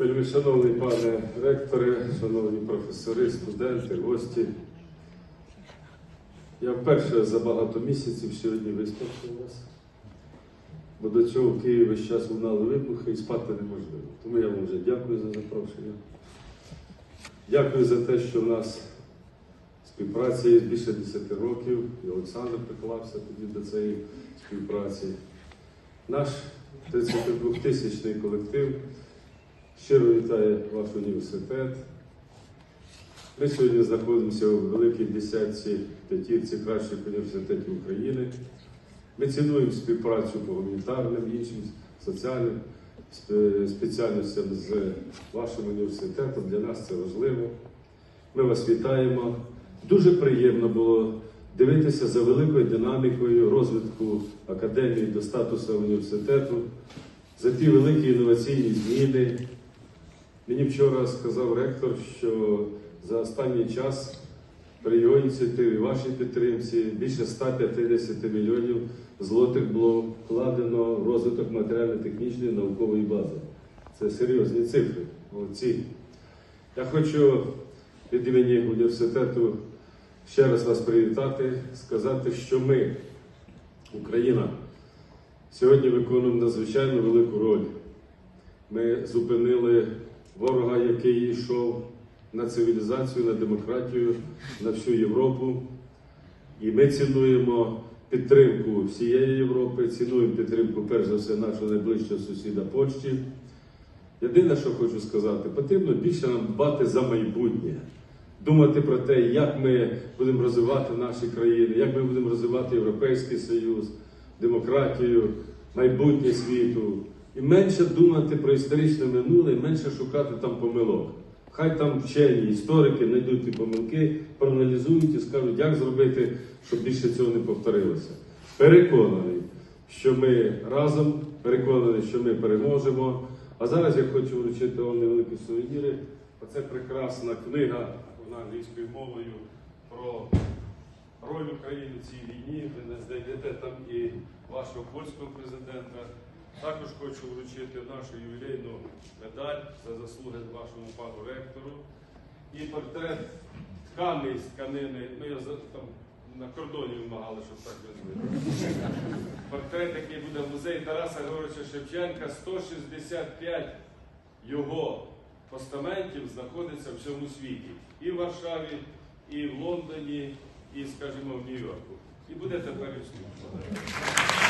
Шановний пане ректоре, шановні професори, студенти, гості. Я вперше за багато місяців сьогодні виступив у вас. Бо до цього в Києві час лунали вибухи і спати неможливо. Тому я вам вже дякую за запрошення. Дякую за те, що в нас співпраця є більше 10 років, і Олександр приклався тоді до цієї співпраці. Наш 32-тисячний колектив щиро вітає ваш університет. Ми сьогодні знаходимося у великій десятці п'ятірці кращих університетів України. Ми цінуємо співпрацю по гуманітарним, іншим соціальним спеціальностям з вашим університетом. Для нас це важливо. Ми вас вітаємо. Дуже приємно було дивитися за великою динамікою розвитку академії до статусу університету, за ті великі інноваційні зміни. Мені вчора сказав ректор, що за останній час при його ініціативі, вашій підтримці, більше 150 мільйонів злотих було вкладено в розвиток матеріально-технічної наукової бази. Це серйозні цифри. Молодці. Я хочу від імені університету ще раз вас привітати, сказати, що ми, Україна, сьогодні виконуємо надзвичайно велику роль. Ми зупинили ворога, який йшов на цивілізацію, на демократію, на всю Європу. І ми цінуємо підтримку всієї Європи, цінуємо підтримку, перш за все, нашого найближчого сусіда Польщі. Єдине, що хочу сказати, потрібно більше нам дбати за майбутнє, думати про те, як ми будемо розвивати наші країни, як ми будемо розвивати Європейський Союз, демократію, майбутнє світу. І менше думати про історичне минуле, і менше шукати там помилок. Хай там вчені, історики знайдуть ті помилки, проаналізують і скажуть, як зробити, щоб більше цього не повторилося. Переконаний, що ми разом, переконаний, що ми переможемо. А зараз я хочу вручити вам невеликі сувеніри. Оце прекрасна книга, вона англійською мовою про роль України в цій війні. Ви не знайдете там і вашого польського президента. Також хочу вручити нашу ювілейну медаль за заслуги вашому пану ректору. І портрет тканий з тканини. Ну, я там на кордоні вимагали, щоб так визвали. Портрет, який буде в музеї Тараса Григоровича Шевченка, 165 його постаментів знаходиться в всьому світі. І в Варшаві, і в Лондоні, і, скажімо, в Нью-Йорку. І буде тепер і.